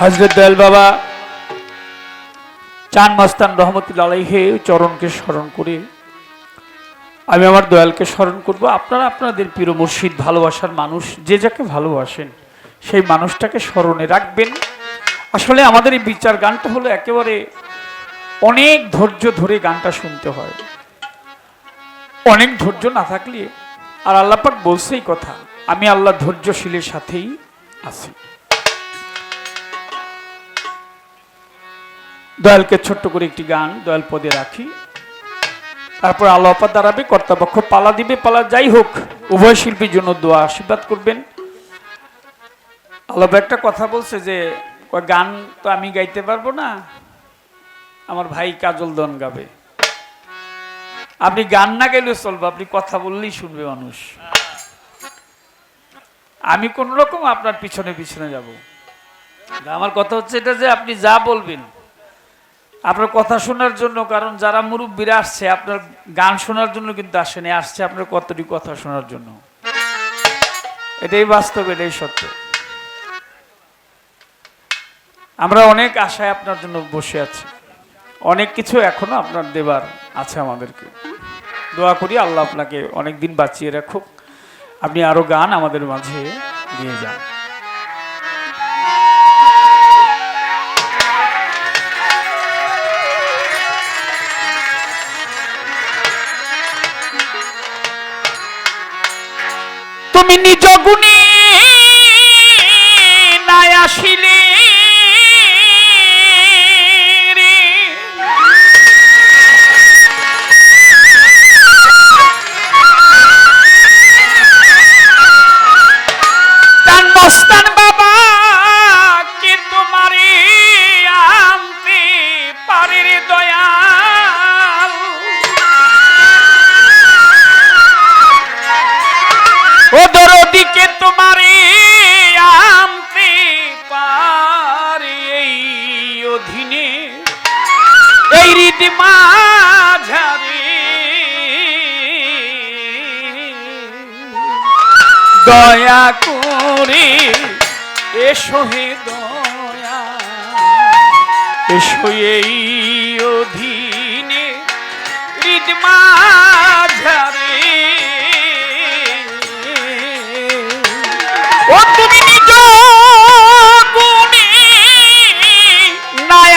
হজরত দয়াল বাবা চান মাস্তান রহমতুল্লা আলাইহে চরণকে স্মরণ করে আমি আমার দয়ালকে স্মরণ করব। আপনারা আপনাদের প্রিয় মুর্শিদ ভালোবাসার মানুষ, যে যাকে ভালোবাসেন, সেই মানুষটাকে স্মরণে রাখবেন। আসলে আমাদের এই বিচার গানটা হলো একেবারে অনেক ধৈর্য ধরে গানটা শুনতে হয়। অনেক ধৈর্য না থাকলে আর আল্লাপাক বলছেই কথা, আমি আল্লাহ ধৈর্যশীলের সাথেই আছি। দয়ালকে ছোট্ট করে একটি গান দয়াল পদে রাখি। তারপর আল্লাহ আপা দাঁড়াবে, কর্তাপক্ষ পালা দিবে, পালা যাই হোক, উভয় শিল্পীর জন্য দোয়া আশীর্বাদ করবেন। আল্লাহ একটা কথা বলছে যে গান তো আমি গাইতে পারব না, আমার ভাই কাজল দন গাবে। আপনি গান না গেলেও চলবে, আপনি কথা বললেই শুনবে মানুষ। আমি কোন রকম আপনার পিছনে পিছনে যাব। আমার কথা হচ্ছে এটা যে আপনি যা বলবেন আপনার কথা শোনার জন্য, কারণ যারা মুরব্বীরা আসছে, আপনার গান শোনার জন্য কিন্তু আসেনি আসছে আপনার কতটি কথা শোনার জন্য। এটাই বাস্তব, এটাই সত্য। আমরা অনেক আশায় আপনার জন্য বসে আছি। অনেক কিছু এখনও আপনার দেবার আছে আমাদেরকে। দোয়া করি আল্লাহ আপনাকে অনেক দিন বাঁচিয়ে রাখুক। আপনি আরও গান আমাদের মাঝে দিয়ে যান। তুমি নিজ গুণী দয়া করে এসো হে দয়া। এসো এই অধীনে হৃদ মাঝারে। তুমি নিজ গুণে নাই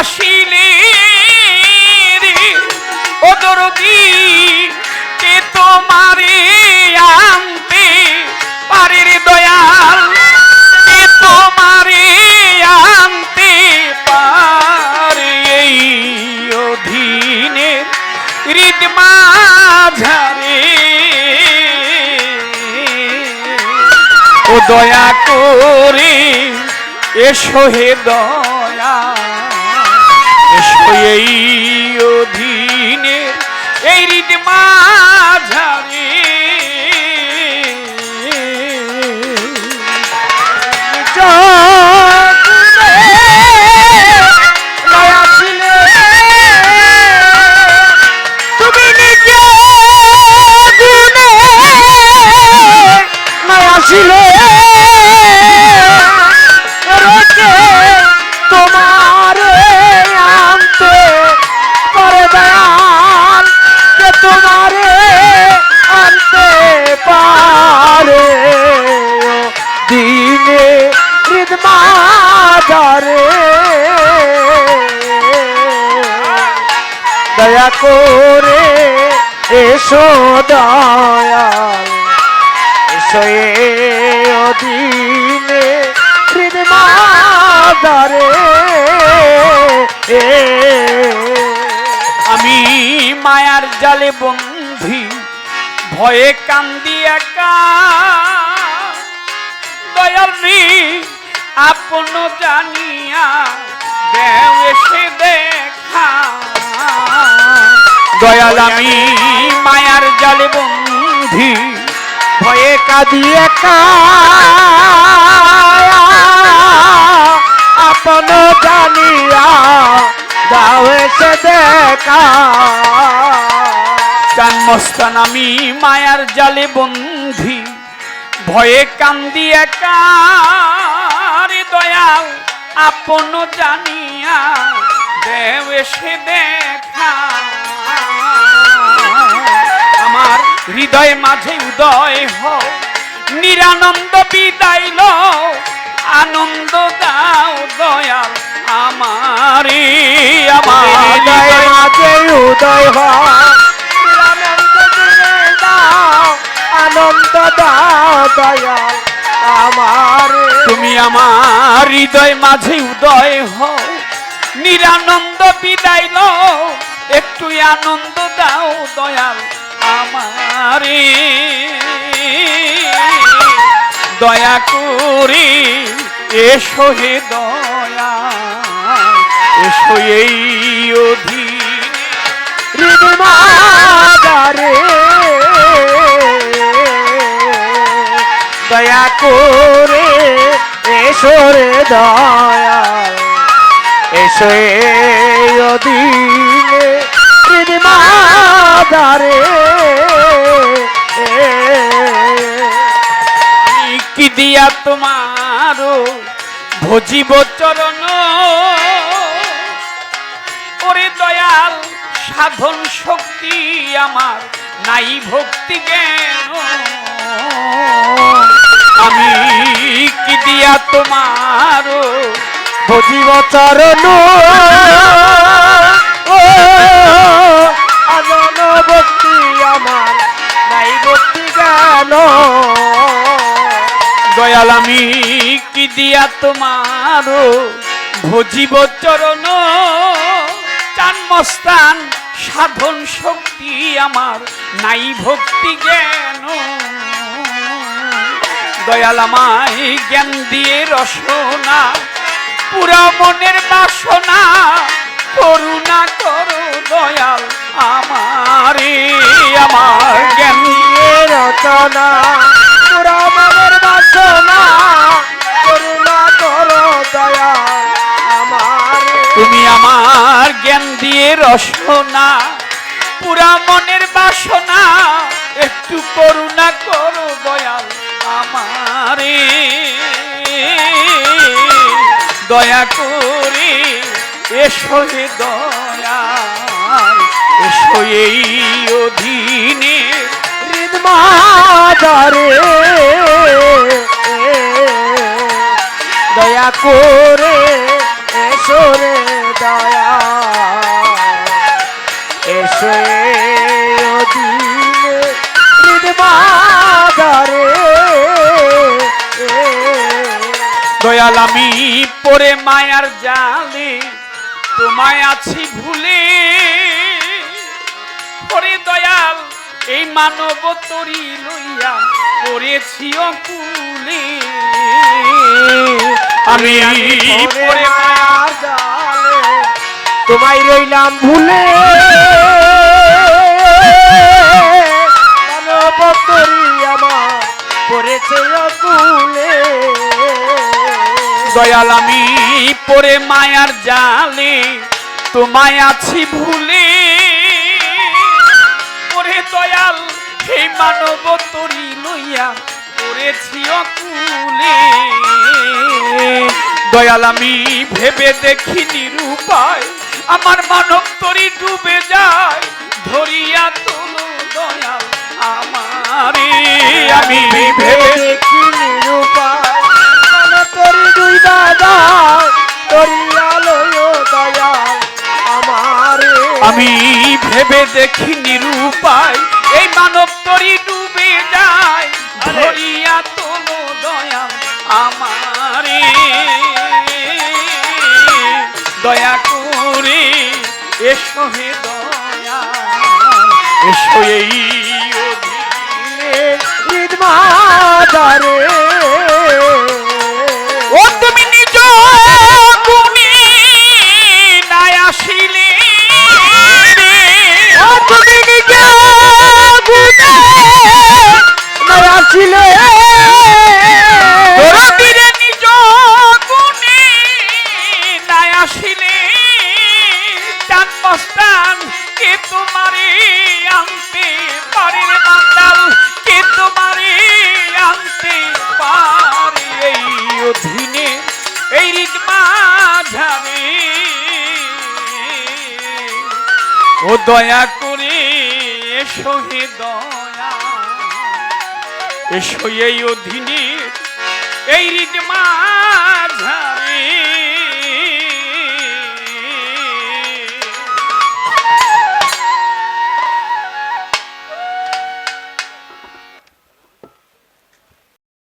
আসিলে ও দরদি কে তোমারে আনতে পারে রে দয়াল? কে তোমারে আনতে পারে এই অধীনে হৃদ মাঝারে? ও দয়া করে এসো হে দয়া। এই অধীনে এই রীতি মাঝারে। তুমি মাঝারে দয়া করে এসো দয়াল, এসো অধীনে মাদারে আমি মায়ার জালে বন্ধি, ভয়ে কান্দি একা। দয়াল আপন জানিয়া দেও দেখা। দয়াল আমি মায়ার জালে বন্ধি, ভয়ে কাঁদি একা আপন জানিয়া দাও দেখা। চান আমি মায়ার জালে বন্ধি, ভয়ে কান্দি একার দয়াল আপন জানিয়া দেব দেখা। আমার হৃদয় মাঝে উদয় হও নিরানন্দ বিদায় লও আনন্দ দাও দয়াল আমারে। আমার হৃদয় মাঝে উদয় হয় আনন্দ দাও দয়াল আমার। তুমি আমার হৃদয় মাঝে উদয় হও। নিরানন্দ বিদায় লও। একটু আনন্দ দাও দয়াল আমারে। দয়া করে এসো হে দয়া এসো এই অধীনে। হৃদমাদারে দয়া করে এসো রে দয়াল এসো অধীনে হৃদমাদারে কি দিয়া তোমার ভজিব চরণ? ওরে দয়াল, সাধন শক্তি আমার নাই ভক্তি জ্ঞান। আমি কি দিয়া তোমার ভজিব চরণ। আজন ভক্তি আমার নাই ভক্তি জ্ঞান দয়াল আমি কি দিয়া তোমার ভজিব চরণ। চান মস্তান সাধন শক্তি আমার নাই ভক্তি জ্ঞান। দয়াল আমায় জ্ঞান দিয়ে রসনা, পুরা মনের বাসনা করুণা করো দয়াল আমারে, আমার জ্ঞান দিয়ে রচনা, পুরা মনের বাসনা করুণা করো দয়া আমার। তুমি আমার জ্ঞান দিয়ে রসনা, পুরা মনের বাসনা, একটু করুণা করো দয়াল আমারে। দয়া করে এসো হে দয়াল এসো এই অধীনে হৃদমাদারে। দয়া করে এসো রে দয়াল, আমি পরে মায়ার জালে, তোমায় আছি ভুলে। পরে দয়াল, এই মানব তরি লইয়া পড়েছি অকুলে। আমি পরে মায়ার জালে, তোমায় রইলাম ভুলে। দয়াল, আমি পরে মায়ার জালে, তোমায় আছি ভুলে। ওরে দয়াল সেই মানব তরি লইয়া অকুলে। দয়াল, আমি ভেবে দেখি নিরুপায় আমার মানব তরি ডুবে যায়, ধরিয়া তোলো দয়াল আমারে। আমি ভেবে দেখি আমি ভেবে দেখি নিরুপায় এই মানব তরি ডুবে যায়। ধরিয়া তোলো দয়া আমারে। দয়া করে এসো হে দয়া এসো এই। হৃদমাদারে। দয়া করে এসো হে দয়া। এসো এই অধীনে এই রীত মাঝারে।